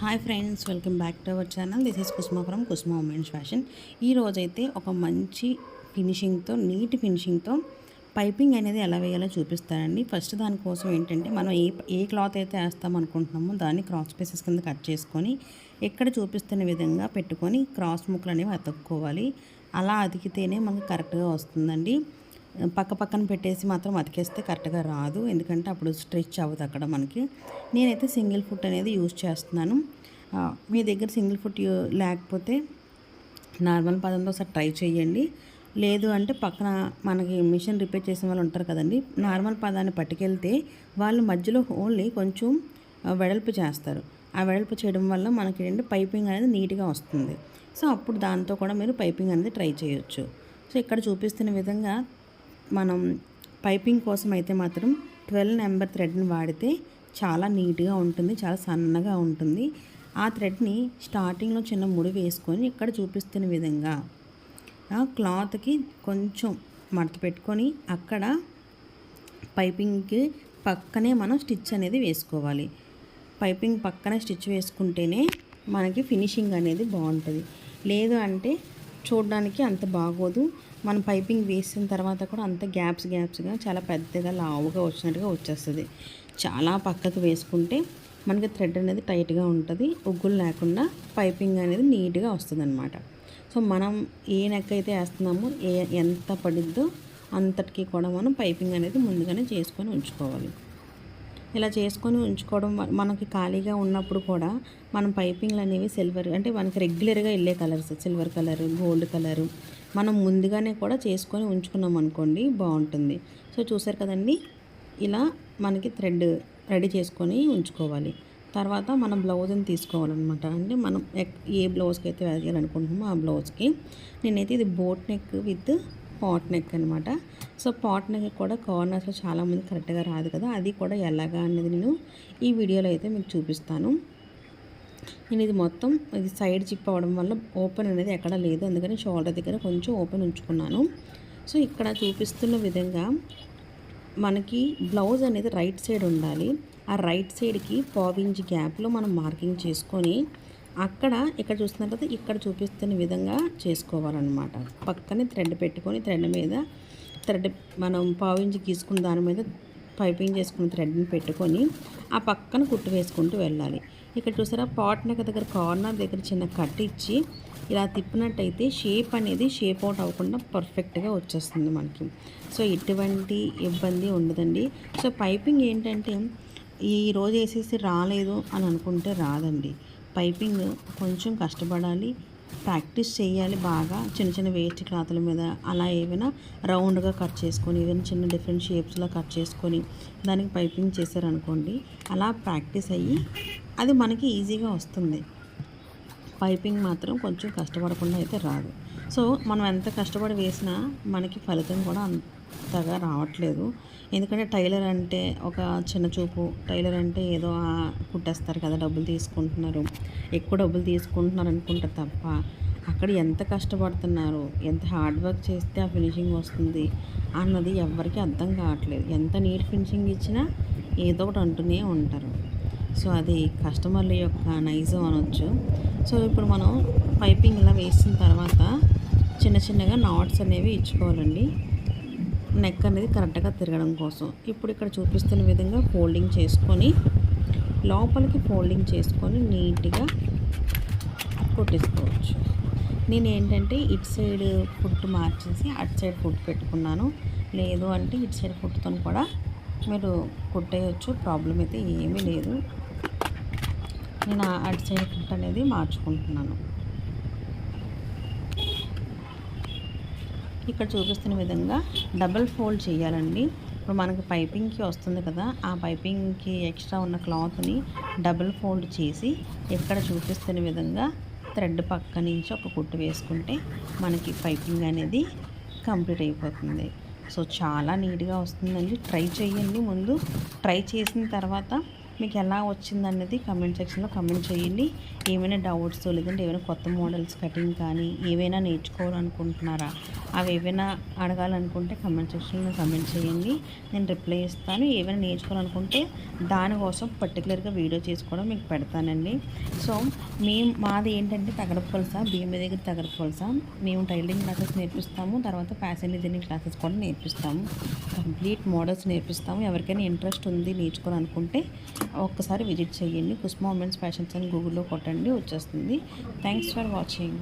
Hi friends welcome back to our channel this is Kusma from Kusma women's fashion ఈ రోజైతే ఒక మంచి ఫినిషింగ్తో neat ఫినిషింగ్తో piping అనేది ఎలా వేయాలో చూపిస్తారండి ఫస్ట్ దానికోసం ఏంటంటే మనం ఏ ఏ క్లాత్ అయితే వేస్తాం అనుకుంటున్నామో దాన్ని క్రాస్ పీసెస్ కింద కట్ చేసుకొని ఎక్కడ చూపిస్తున్న విధంగా పెట్టుకొని క్రాస్ ముక్కలు అనేవి అతుక్కోవాలి. అలా అతికితేనే మనకు కరెక్ట్గా వస్తుందండి. పక్క పక్కన పెట్టేసి మాత్రం అతికేస్తే కరెక్ట్గా రాదు. ఎందుకంటే అప్పుడు స్ట్రెచ్ అవ్వదు అక్కడ మనకి. నేనైతే సింగిల్ ఫుట్ అనేది యూజ్ చేస్తున్నాను. మీ దగ్గర సింగిల్ ఫుట్ లేకపోతే నార్మల్ పదంతో ఒకసారి ట్రై చేయండి లేదు అంటే పక్కన మనకి మిషన్ రిపేర్ చేసిన వాళ్ళు ఉంటారు కదండి. నార్మల్ పదాన్ని పట్టుకెళ్తే వాళ్ళు మధ్యలో ఓన్లీ కొంచెం వెడల్పు చేస్తారు. ఆ వెడల్పు చేయడం వల్ల మనకి ఏంటంటే పైపింగ్ అనేది నీట్గా వస్తుంది. సో అప్పుడు దాంతో కూడా మీరు పైపింగ్ అనేది ట్రై చేయొచ్చు. సో ఇక్కడ చూపిస్తున్న విధంగా మనం పైపింగ్ కోసం అయితే మాత్రం ట్వెల్వ్ నెంబర్ థ్రెడ్ని వాడితే చాలా నీట్గా ఉంటుంది చాలా సన్నగా ఉంటుంది. ఆ థ్రెడ్ని స్టార్టింగ్లో చిన్న ముడి వేసుకొని ఇక్కడ చూపిస్తున్న విధంగా ఆ క్లాత్కి కొంచెం మడత పెట్టుకొని అక్కడ పైపింగ్కి పక్కనే మనం స్టిచ్ అనేది వేసుకోవాలి. పైపింగ్ పక్కన స్టిచ్ వేసుకుంటేనే మనకి ఫినిషింగ్ అనేది బాగుంటుంది. లేదు అంటే చూడడానికి అంత బాగోదు. మనం పైపింగ్ వేసిన తర్వాత కూడా అంత గ్యాప్స్ గ్యాప్స్గా చాలా పెద్దగా లావుగా వచ్చినట్టుగా వచ్చేస్తుంది. చాలా పక్కకు వేసుకుంటే మనకి థ్రెడ్ అనేది టైట్గా ఉంటుంది. ఉగ్గులు లేకుండా పైపింగ్ అనేది నీట్గా వస్తుంది అనమాట సో మనం ఏ నెక్ అయితే వేస్తున్నామో ఏ ఎంత పడిద్దో అంతటికి కూడా మనం పైపింగ్ అనేది ముందుగానే చేసుకొని ఉంచుకోవాలి. ఇలా చేసుకొని ఉంచుకోవడం మనకి ఖాళీగా ఉన్నప్పుడు కూడా మనం పైపింగ్లు అనేవి సిల్వర్ అంటే మనకి రెగ్యులర్గా వెళ్ళే colours silver colour gold colour మనం ముందుగానే కూడా చేసుకొని ఉంచుకున్నాం అనుకోండి బాగుంటుంది. సో చూసారు కదండి? ఇలా మనకి థ్రెడ్ రెడీ చేసుకొని ఉంచుకోవాలి. తర్వాత మనం బ్లౌజ్ని తీసుకోవాలన్నమాట. అంటే మనం ఎక్- ఏ బ్లౌజ్కి అయితే వేయాలనుకుంటున్నామో ఆ బ్లౌజ్కి. నేనైతే ఇది boat neck with pot neck అనమాట సో పాట్ నెక్ కూడా కార్నర్స్లో చాలామంది కరెక్ట్గా రాదు కదా అది కూడా ఎలాగా అనేది నేను ఈ వీడియోలో అయితే మీకు చూపిస్తాను. నేను ఇది మొత్తం ఇది సైడ్ చిప్ అవ్వడం వల్ల ఓపెన్ అనేది ఎక్కడ లేదు. అందుకని షోల్డర్ దగ్గర కొంచెం ఓపెన్ ఉంచుకున్నాను. సో ఇక్కడ చూపిస్తున్న విధంగా మనకి బ్లౌజ్ అనేది రైట్ సైడ్ ఉండాలి. ఆ రైట్ సైడ్కి పావించి గ్యాప్లో మనం మార్కింగ్ చేసుకొని అక్కడ ఇక్కడ చూస్తున్నారు కదా ఇక్కడ చూపిస్తున్న విధంగా చేసుకోవాలన్నమాట. పక్కనే థ్రెడ్ పెట్టుకొని థ్రెడ్ మీద థ్రెడ్ మనం పావించి గీసుకున్న దాని మీద పైపింగ్ చేసుకున్న థ్రెడ్ని పెట్టుకొని ఆ పక్కన కుట్టు వేసుకుంటూ వెళ్ళాలి. ఇక్కడ చూసారా పాట్ నెక్ దగ్గర కార్నర్ దగ్గర చిన్న కట్ ఇచ్చి ఇలా తిప్పినట్టయితే షేప్ అనేది షేప్ అవుట్ అవ్వకుండా పర్ఫెక్ట్గా వచ్చేస్తుంది మనకి. సో ఎటువంటి ఇబ్బంది ఉండదండి. సో పైపింగ్ ఏంటంటే ఈ రోజు వేసేసి రాలేదు అని అనుకుంటే రాదండి. పైపింగ్ కొంచెం కష్టపడాలి. ప్రాక్టీస్ చేయాలి బాగా. చిన్న చిన్న వేస్ట్ క్లాతుల మీద అలా ఏమైనా రౌండ్గా కట్ చేసుకొని ఏదైనా చిన్న డిఫరెంట్ షేప్స్లో కట్ చేసుకొని దానికి పైపింగ్ చేశారనుకోండి అలా ప్రాక్టీస్ అయ్యి అది మనకి ఈజీగా వస్తుంది. పైపింగ్ మాత్రం కొంచెం కష్టపడకుండా అయితే రాదు. సో మనం ఎంత కష్టపడి వేసినా మనకి ఫలితం కూడా అంతగా రావట్లేదు. ఎందుకంటే టైలర్ అంటే ఒక చిన్న చూపు. టైలర్ అంటే ఏదో కుట్టేస్తారు కదా డబ్బులు తీసుకుంటున్నారు. ఎక్కువ డబ్బులు తీసుకుంటున్నారు అనుకుంటారు తప్ప అక్కడ ఎంత కష్టపడుతున్నారు ఎంత హార్డ్ వర్క్ చేస్తే ఆ ఫినిషింగ్ వస్తుంది అన్నది ఎవరికి అర్థం కావట్లేదు. ఎంత నీట్ ఫినిషింగ్ ఇచ్చినా ఏదో ఒకటి అంటూనే ఉంటారు. సో అది కస్టమర్ల యొక్క నైజం అనొచ్చు. సో ఇప్పుడు మనం పైపింగ్ ఇలా వేసిన తర్వాత చిన్న చిన్నగా నాట్స్ అనేవి ఇచ్చుకోవాలండి. నెక్ అనేది కరెక్ట్గా తిరగడం కోసం. ఇప్పుడు ఇక్కడ చూపిస్తున్న విధంగా ఫోల్డింగ్ చేసుకొని లోపలికి ఫోల్డింగ్ చేసుకొని నీట్గా కుట్టించుకోవచ్చు. నేను ఏంటంటే ఇటు సైడ్ ఫుట్ మార్చేసి అటు సైడ్ ఫుట్ పెట్టుకున్నాను. లేదు అంటే ఇటు సైడ్ ఫుట్తో కూడా మీరు కుట్టేయచ్చు ప్రాబ్లం అయితే ఏమీ లేదు. నేను అటు సైడ్ ఫుట్ అనేది మార్చుకుంటున్నాను. ఇక్కడ చూపిస్తున్న విధంగా డబల్ ఫోల్డ్ చేయాలండి. ఇప్పుడు మనకి పైపింగ్కి వస్తుంది కదా ఆ పైపింగ్కి ఎక్స్ట్రా ఉన్న క్లాత్ని డబల్ ఫోల్డ్ చేసి ఇక్కడ చూపిస్తున్న విధంగా థ్రెడ్ పక్క నుంచి ఒక కుట్టు వేసుకుంటే మనకి పైపింగ్ అనేది కంప్లీట్ అయిపోతుంది. సో చాలా నీట్గా వస్తుందండి. ట్రై చేయండి ముందు. ట్రై చేసిన తర్వాత మీకు ఎలా వచ్చిందన్నది కమెంట్ సెక్షన్లో కమెంట్ చేయండి. ఏమైనా డౌట్స్ లేదంటే ఏమైనా కొత్త మోడల్స్ కటింగ్ కానీ ఏవైనా నేర్చుకోవాలనుకుంటున్నారా? అవి ఏవైనా అడగాలనుకుంటే కమెంట్ సెక్షన్లో కమెంట్ చేయండి. నేను రిప్లై ఇస్తాను. ఏమైనా నేర్చుకోవాలనుకుంటే దానికోసం పర్టికులర్గా వీడియో చేసుకోవడం మీకు పెడతానండి. సో మేము మాది ఏంటంటే తగడపు కొలస బియ్యం దగ్గర తగడపు కొలస మేము టైలరింగ్ క్లాసెస్ నేర్పిస్తాము. తర్వాత ఫ్యాషన్ డిజైనింగ్ క్లాసెస్ కూడా నేర్పిస్తాము. Complete models నేర్పిస్తాము. ఎవరికైనా ఇంట్రెస్ట్ ఉంది నేర్చుకోవాలనుకుంటే ఒక్కసారి విజిట్ చేయండి. కుస్మా ఉమెన్స్ ఫ్యాషన్స్ అని గూగుల్లో కొట్టండి. వచ్చేస్తుంది. Thanks for watching